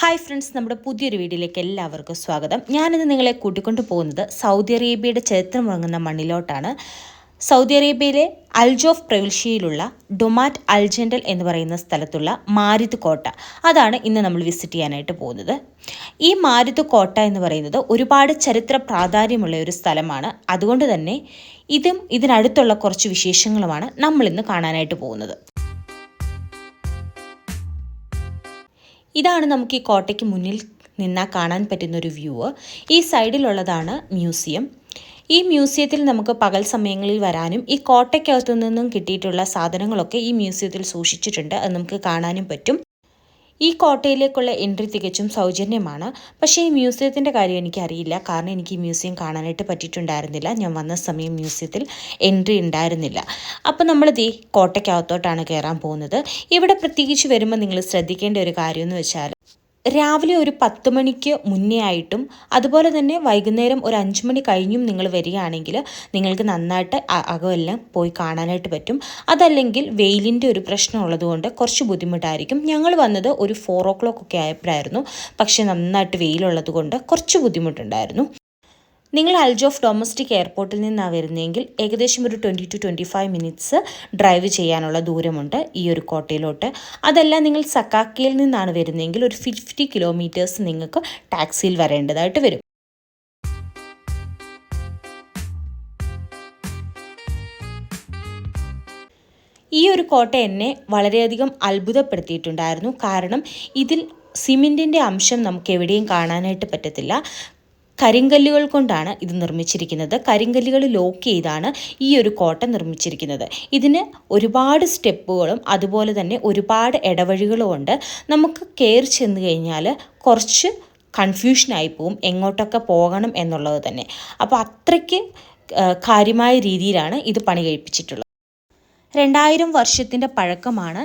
Hi friends നമ്മുടെ പുതിയൊരു വീഡിയോയിലേക്ക് എല്ലാവർക്കും സ്വാഗതം. ഞാനിന്ന് നിങ്ങളെ കൂട്ടിക്കൊണ്ടു പോകുന്നത് സൗദി അറേബ്യയുടെ ചരിത്രമുറങ്ങുന്ന മണ്ണിലോട്ടാണ്. സൗദി അറേബ്യയിലെ അൽജോഫ് പ്രവിശ്യയിലുള്ള ഡൊമാറ്റ് അൽജൻഡൽ എന്ന് പറയുന്ന സ്ഥലത്തുള്ള മാരുത് കോട്ട. അതാണ് ഇന്ന് നമ്മൾ വിസിറ്റ് ചെയ്യാനായിട്ട് പോകുന്നത്. ഈ മാരുത് കോട്ട എന്ന് പറയുന്നത് ഒരുപാട് ചരിത്ര പ്രാധാന്യമുള്ള ഒരു സ്ഥലമാണ്. അതുകൊണ്ട് തന്നെ ഇതും ഇതിനടുത്തുള്ള കുറച്ച് വിശേഷങ്ങളുമാണ് നമ്മളിന്ന് കാണാനായിട്ട് പോകുന്നത്. ഇതാണ് നമുക്ക് ഈ കോട്ടയ്ക്ക് മുന്നിൽ നിന്നാൽ കാണാൻ പറ്റുന്ന ഒരു വ്യൂ ഈ സൈഡിലുള്ളതാണ് മ്യൂസിയം. ഈ മ്യൂസിയത്തിൽ നമുക്ക് പകൽ സമയങ്ങളിൽ വരാനും ഈ കോട്ടയ്ക്കകത്തു നിന്നും കിട്ടിയിട്ടുള്ള സാധനങ്ങളൊക്കെ ഈ മ്യൂസിയത്തിൽ സൂക്ഷിച്ചിട്ടുണ്ട്. അത് നമുക്ക് കാണാനും പറ്റും. ഈ കോട്ടയിലേക്കുള്ള എൻട്രി തികച്ചും സൗജന്യമാണ്. പക്ഷേ ഈ മ്യൂസിയത്തിന്റെ കാര്യം എനിക്കറിയില്ല. കാരണം എനിക്ക് മ്യൂസിയം കാണാനായിട്ട് പറ്റിയിട്ടുണ്ടായിരുന്നില്ല. ഞാൻ വന്ന സമയം മ്യൂസിയത്തിൽ എൻട്രി ഉണ്ടായിരുന്നില്ല. അപ്പോൾ നമ്മളിത് ഈ കോട്ടയ്ക്കകത്തോട്ടാണ് കയറാൻ പോകുന്നത്. ഇവിടെ പ്രത്യേകിച്ച് വരുമ്പോൾ നിങ്ങൾ ശ്രദ്ധിക്കേണ്ട ഒരു കാര്യം എന്ന് വെച്ചാൽ രാവിലെ ഒരു പത്ത് മണിക്ക് മുന്നേ ആയിട്ടും അതുപോലെ തന്നെ വൈകുന്നേരം ഒരു അഞ്ച് മണി കഴിഞ്ഞും നിങ്ങൾ വരികയാണെങ്കിൽ നിങ്ങൾക്ക് നന്നായിട്ട് അകമെല്ലാം പോയി കാണാനായിട്ട് പറ്റും. അതല്ലെങ്കിൽ വെയിലിന്റെ ഒരു പ്രശ്നം ഉള്ളതുകൊണ്ട് കുറച്ച് ബുദ്ധിമുട്ടായിരിക്കും. ഞങ്ങൾ വന്നത് ഒരു ഫോർ ഓ ക്ലോക്ക് ഒക്കെ ആയപ്പോഴായിരുന്നു. പക്ഷേ നന്നായിട്ട് വെയിലുള്ളത് കൊണ്ട് കുറച്ച് ബുദ്ധിമുട്ടുണ്ടായിരുന്നു. നിങ്ങൾ അൽജോഫ് ഡൊമസ്റ്റിക് എയർപോർട്ടിൽ നിന്നാണ് വരുന്നതെങ്കിൽ ഏകദേശം ഒരു twenty two twenty five minutes drive ചെയ്യാനുള്ള ദൂരമുണ്ട് ഈ ഒരു കോട്ടയിലോട്ട്. അതല്ല നിങ്ങൾ സക്കാക്കിയിൽ നിന്നാണ് വരുന്നതെങ്കിൽ ഒരു ഫിഫ്റ്റി കിലോമീറ്റേഴ്സ് നിങ്ങൾക്ക് ടാക്സിയിൽ വരേണ്ടതായിട്ട് വരും. ഈ ഒരു കോട്ട എന്നെ വളരെയധികം അത്ഭുതപ്പെടുത്തിയിട്ടുണ്ടായിരുന്നു. കാരണം ഇതിൽ സിമെന്റിന്റെ അംശം നമുക്ക് എവിടെയും കാണാനായിട്ട് പറ്റത്തില്ല. കരിങ്കല്ലുകൾ കൊണ്ടാണ് ഇത് നിർമ്മിച്ചിരിക്കുന്നത്. കരിങ്കല്ലുകൾ ലോക്ക് ചെയ്താണ് ഈ ഒരു കോട്ട നിർമ്മിച്ചിരിക്കുന്നത്. ഇതിന് ഒരുപാട് സ്റ്റെപ്പുകളും അതുപോലെ തന്നെ ഒരുപാട് ഇടവഴികളും ഉണ്ട്. നമുക്ക് കയറി ചെന്ന് കഴിഞ്ഞാൽ കുറച്ച് കൺഫ്യൂഷനായി പോവും. എങ്ങോട്ടൊക്കെ പോകണം എന്നുള്ളത് തന്നെ. അപ്പോൾ അത്രയ്ക്ക് കാര്യമായ രീതിയിലാണ് ഇത് പണി കഴിപ്പിച്ചിട്ടുള്ളത് രണ്ടായിരം വർഷത്തിന്റെ പഴക്കമാണ്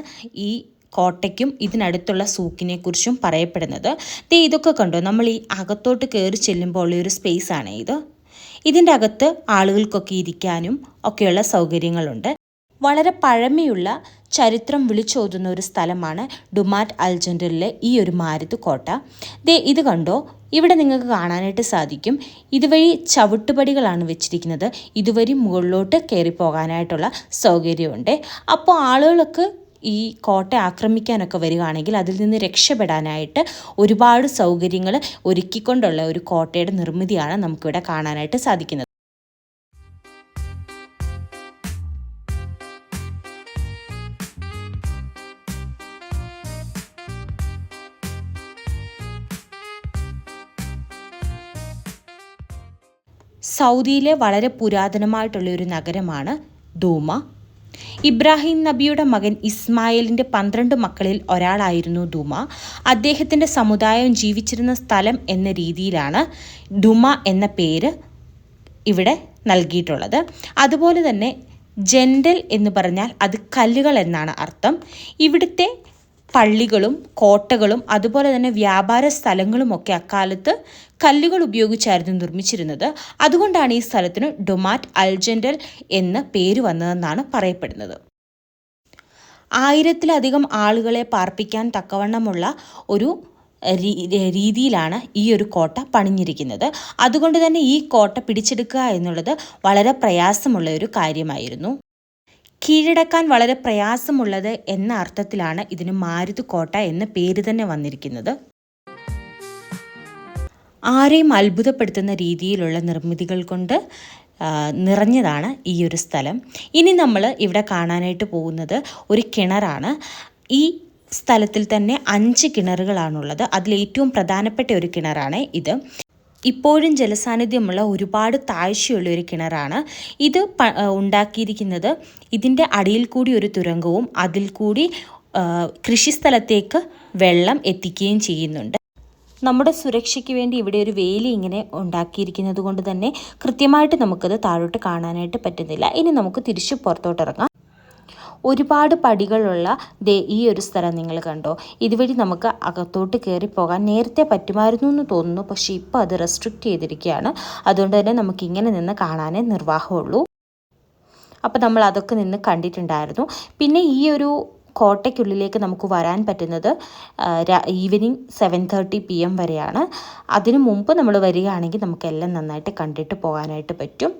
ഈ കോട്ടയ്ക്കും ഇതിനടുത്തുള്ള സൂക്കിനെ കുറിച്ചും പറയപ്പെടുന്നത്. ദേ ഇതൊക്കെ കണ്ടോ? നമ്മൾ ഈ അകത്തോട്ട് കയറി ചെല്ലുമ്പോൾ ഉള്ള ഒരു സ്പേസ് ആണ് ഇത്. ഇതിന്റെ അകത്ത് ആളുകൾക്കൊക്കെ ഇരിക്കാനും ഒക്കെയുള്ള സൗകര്യങ്ങളുണ്ട്. വളരെ പഴമയുള്ള ചരിത്രം വിളിച്ചോതുന്ന ഒരു സ്ഥലമാണ് ഡുമാറ്റ് അൽജൻഡറിലെ ഈ ഒരു മാരുത് കോട്ട. ദേ ഇത് കണ്ടോ? ഇവിടെ നിങ്ങൾക്ക് കാണാനായിട്ട് സാധിക്കും. ഇതുവഴി ചവിട്ടുപടികളാണ് വെച്ചിരിക്കുന്നത്. ഇതുവഴി മുകളിലോട്ട് കയറി പോകാനായിട്ടുള്ള സൗകര്യമുണ്ട്. അപ്പോൾ ആളുകളൊക്കെ ഈ കോട്ട ആക്രമിക്കാനൊക്കെ വരികയാണെങ്കിൽ അതിൽ നിന്ന് രക്ഷപ്പെടാനായിട്ട് ഒരുപാട് സൗകര്യങ്ങൾ ഒരുക്കിക്കൊണ്ടുള്ള ഒരു കോട്ടയുടെ നിർമ്മിതിയാണ് നമുക്കിവിടെ കാണാനായിട്ട് സാധിക്കുന്നത്. സൗദിയിലെ വളരെ പുരാതനമായിട്ടുള്ള ഒരു നഗരമാണ് ദൂമ. ഇബ്രാഹിം നബിയുടെ മകൻ ഇസ്മായിലിന്റെ പന്ത്രണ്ട് മക്കളിൽ ഒരാളായിരുന്നു ദുമ. അദ്ദേഹത്തിന്റെ സമുദായം ജീവിച്ചിരുന്ന സ്ഥലം എന്ന രീതിയിലാണ് ദുമ എന്ന പേര് ഇവിടെ നൽകിയിട്ടുള്ളത്. അതുപോലെ തന്നെ ജെൻഡൽ എന്ന് പറഞ്ഞാൽ അത് കല്ലുകൾ എന്നാണ് അർത്ഥം. ഇവിടുത്തെ പള്ളികളും കോട്ടകളും അതുപോലെ തന്നെ വ്യാപാര സ്ഥലങ്ങളുമൊക്കെ അക്കാലത്ത് കല്ലുകൾ ഉപയോഗിച്ചായിരുന്നു നിർമ്മിച്ചിരുന്നത്. അതുകൊണ്ടാണ് ഈ സ്ഥലത്തിന് ഡൊമാറ്റ് അൽജൻഡൽ എന്ന പേര് വന്നതെന്നാണ് പറയപ്പെടുന്നത്. ആയിരത്തിലധികം ആളുകളെ പാർപ്പിക്കാൻ തക്കവണ്ണമുള്ള ഒരു രീതിയിലാണ് ഈ ഒരു കോട്ട പണിഞ്ഞിരിക്കുന്നത്. അതുകൊണ്ട് തന്നെ ഈ കോട്ട പിടിച്ചെടുക്കുക എന്നുള്ളത് വളരെ പ്രയാസമുള്ള ഒരു കാര്യമായിരുന്നു. കീഴടക്കാൻ വളരെ പ്രയാസമുള്ളത് എന്ന അർത്ഥത്തിലാണ് ഇതിന് മാരുത് കോട്ട എന്ന പേര് തന്നെ വന്നിരിക്കുന്നത്. ആരെയും അത്ഭുതപ്പെടുത്തുന്ന രീതിയിലുള്ള നിർമ്മിതികൾ കൊണ്ട് നിറഞ്ഞതാണ് ഈ ഒരു സ്ഥലം. ഇനി നമ്മൾ ഇവിടെ കാണാനായിട്ട് പോകുന്നത് ഒരു കിണറാണ്. ഈ സ്ഥലത്തിൽ തന്നെ അഞ്ച് കിണറുകളാണുള്ളത്. അതിൽ ഏറ്റവും പ്രധാനപ്പെട്ട ഒരു കിണറാണ് ഇത്. ഇപ്പോഴും ജലസാന്നിധ്യമുള്ള ഒരുപാട് താഴ്ചയുള്ള ഒരു കിണറാണ്. ഇത് ഉണ്ടാക്കിയിരിക്കുന്നത് ഇതിന്റെ അടിയിൽ കൂടി ഒരു തുരങ്കവും അതിൽ കൂടി കൃഷി കൃഷിസ്ഥലത്തേക്ക് വെള്ളം എത്തിക്കുകയും ചെയ്യുന്നുണ്ട്. നമ്മുടെ സുരക്ഷയ്ക്ക് വേണ്ടി ഇവിടെ ഒരു വേലി ഇങ്ങനെ ഉണ്ടാക്കിയിരിക്കുന്നത് കൊണ്ട് തന്നെ കൃത്യമായിട്ട് നമുക്കത് താഴോട്ട് കാണാനായിട്ട് പറ്റുന്നില്ല. ഇനി നമുക്ക് തിരിച്ച് പുറത്തോട്ട് ഇറങ്ങാം. ഒരുപാട് പടികളുള്ള ദേ ഈ ഒരു സ്ഥലം നിങ്ങൾ കണ്ടോ. ഇതുവഴി നമുക്ക് അകത്തോട്ട് കയറി പോകാൻ നേരത്തെ പറ്റുമായിരുന്നു എന്ന് തോന്നുന്നു. പക്ഷേ ഇപ്പോൾ അത് റെസ്ട്രിക്റ്റ് ചെയ്തിരിക്കുകയാണ്. അതുകൊണ്ട് തന്നെ നമുക്ക് ഇങ്ങനെ നിന്ന് കാണാനേ നിർവാഹമുള്ളൂ. അപ്പോൾ നമ്മൾ അതൊക്കെ നിന്ന് കണ്ടിട്ടുണ്ടായിരുന്നു. പിന്നെ ഈ ഒരു കോട്ടയ്ക്കുള്ളിലേക്ക് നമുക്ക് വരാൻ പറ്റുന്നത് evening seven thirty P M വരെയാണ്. അതിനു മുമ്പ് നമ്മൾ വരികയാണെങ്കിൽ നമുക്കെല്ലാം നന്നായിട്ട് കണ്ടിട്ട് പോകാനായിട്ട് പറ്റും.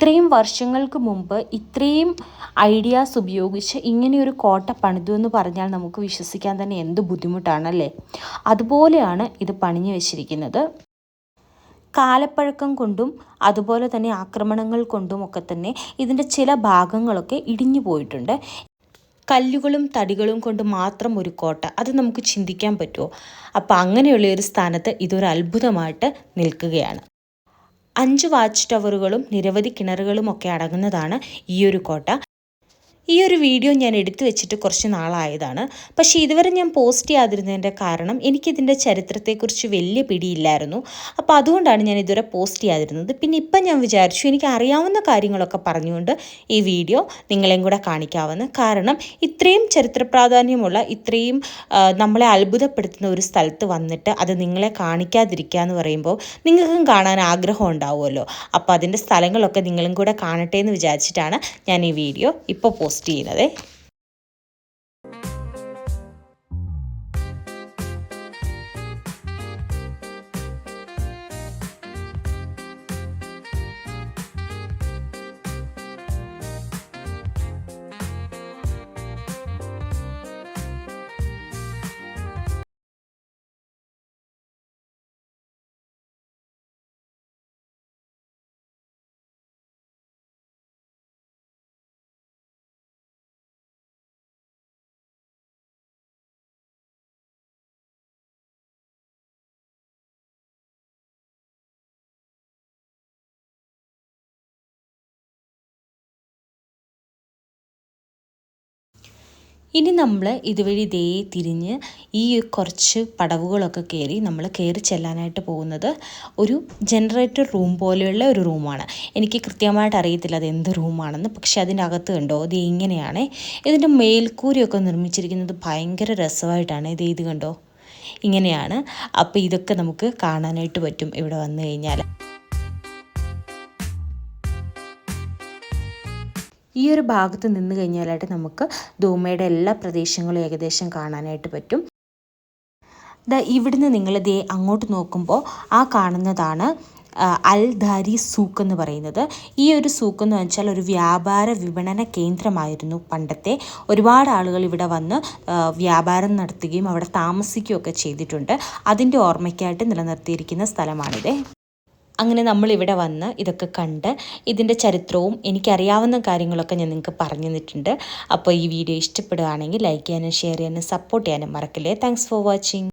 ഇത്രയും വർഷങ്ങൾക്ക് മുമ്പ് ഇത്രയും ഐഡിയാസ് ഉപയോഗിച്ച് ഇങ്ങനെയൊരു കോട്ട പണിതു എന്ന് പറഞ്ഞാൽ നമുക്ക് വിശ്വസിക്കാൻ തന്നെ എന്ത് ബുദ്ധിമുട്ടാണല്ലേ? അതുപോലെയാണ് ഇത് പണിഞ്ഞു വെച്ചിരിക്കുന്നത്. കാലപ്പഴക്കം കൊണ്ടും അതുപോലെ തന്നെ ആക്രമണങ്ങൾ കൊണ്ടും ഒക്കെ തന്നെ ഇതിന്റെ ചില ഭാഗങ്ങളൊക്കെ ഇടിഞ്ഞു പോയിട്ടുണ്ട്. കല്ലുകളും തടികളും കൊണ്ട് മാത്രം ഒരു കോട്ട അത് നമുക്ക് ചിന്തിക്കാൻ പറ്റുമോ? അപ്പോൾ അങ്ങനെയുള്ള ഒരു സ്ഥാനത്ത് ഇതൊരു അത്ഭുതമായിട്ട് നിൽക്കുകയാണ്. അഞ്ച് വാച്ച് ടവറുകളും നിരവധി കിണറുകളും ഒക്കെ അടങ്ങുന്നതാണ് ഈ ഒരു കോട്ട. ഈ ഒരു വീഡിയോ ഞാൻ എടുത്തു വെച്ചിട്ട് കുറച്ച് നാളായതാണ്. പക്ഷേ ഇതുവരെ ഞാൻ പോസ്റ്റ് ചെയ്യാതിരുന്നതിന്റെ കാരണം എനിക്കിതിന്റെ ചരിത്രത്തെക്കുറിച്ച് വലിയ പിടിയില്ലായിരുന്നു. അപ്പോൾ അതുകൊണ്ടാണ് ഞാൻ ഇതുവരെ പോസ്റ്റ് ചെയ്യാതിരുന്നത്. പിന്നെ ഇപ്പം ഞാൻ വിചാരിച്ചു എനിക്ക് അറിയാവുന്ന കാര്യങ്ങളൊക്കെ പറഞ്ഞുകൊണ്ട് ഈ വീഡിയോ നിങ്ങളെയും കൂടെ കാണിക്കാവുന്ന കാരണം ഇത്രയും ചരിത്ര പ്രാധാന്യമുള്ള ഇത്രയും നമ്മളെ അത്ഭുതപ്പെടുത്തുന്ന ഒരു സ്ഥലത്ത് വന്നിട്ട് അത് നിങ്ങളെ കാണിക്കാതിരിക്കുക എന്ന് പറയുമ്പോൾ നിങ്ങൾക്കും കാണാൻ ആഗ്രഹം ഉണ്ടാവുമല്ലോ. അപ്പോൾ അതിന്റെ സ്ഥലങ്ങളൊക്കെ നിങ്ങളും കൂടെ കാണട്ടെ എന്ന് വിചാരിച്ചിട്ടാണ് ഞാൻ ഈ വീഡിയോ ഇപ്പോൾ പോസ്റ്റ് പോസ്റ്റ് ചെയ്യുന്നത്. ഇനി നമ്മൾ ഇതുവഴി ദേ തിരിഞ്ഞ് ഈ കുറച്ച് പടവുകളൊക്കെ കയറി നമ്മൾ കയറി ചെല്ലാനായിട്ട് പോകുന്നത് ഒരു ജനറേറ്റർ റൂം പോലെയുള്ള ഒരു റൂമാണ്. എനിക്ക് കൃത്യമായിട്ട് അറിയത്തില്ല അത് എന്ത് റൂമാണെന്ന്. പക്ഷേ അതിന്റെ അകത്ത് കണ്ടോ അത് ഇങ്ങനെയാണ്. ഇതിന്റെ മേൽക്കൂരയൊക്കെ നിർമ്മിച്ചിരിക്കുന്നത് ഭയങ്കര രസമായിട്ടാണ്. ഇത് ഇത് കണ്ടോ? ഇങ്ങനെയാണ്. അപ്പോൾ ഇതൊക്കെ നമുക്ക് കാണാനായിട്ട് പറ്റും ഇവിടെ വന്നു കഴിഞ്ഞാൽ ഈ ഒരു ഭാഗത്ത് നിന്ന് കഴിഞ്ഞാലായിട്ട് നമുക്ക് ധൂമയുടെ എല്ലാ പ്രദേശങ്ങളും ഏകദേശം കാണാനായിട്ട് പറ്റും. ദ ഇവിടുന്ന് നിങ്ങൾ ദേ അങ്ങോട്ട് നോക്കുമ്പോൾ ആ കാണുന്നതാണ് അൽ ധാരി സൂക്ക് എന്ന് പറയുന്നത്. ഈ ഒരു സൂക്ക് എന്ന് വെച്ചാൽ ഒരു വ്യാപാര വിപണന കേന്ദ്രമായിരുന്നു പണ്ടത്തെ. ഒരുപാട് ആളുകൾ ഇവിടെ വന്ന് വ്യാപാരം നടത്തുകയും അവിടെ താമസിക്കുകയൊക്കെ ചെയ്തിട്ടുണ്ട്. അതിന്റെ ഓർമ്മയ്ക്കായിട്ട് നിലനിർത്തിയിരിക്കുന്ന സ്ഥലമാണിത്. അങ്ങനെ നമ്മൾ ഇവിടെ വന്ന് ഇതൊക്കെ കണ്ട് ഇതിന്റെ ചരിത്രവും എനിക്കറിയാവുന്ന കാര്യങ്ങളൊക്കെ ഞാൻ നിങ്ങൾക്ക് പറഞ്ഞു തന്നിട്ടുണ്ട്. അപ്പോൾ ഈ വീഡിയോ ഇഷ്ടപ്പെടുകയാണെങ്കിൽ ലൈക്ക് ചെയ്യാനും ഷെയർ ചെയ്യാനും സപ്പോർട്ട് ചെയ്യാനും മറക്കില്ലേ. Thanks for watching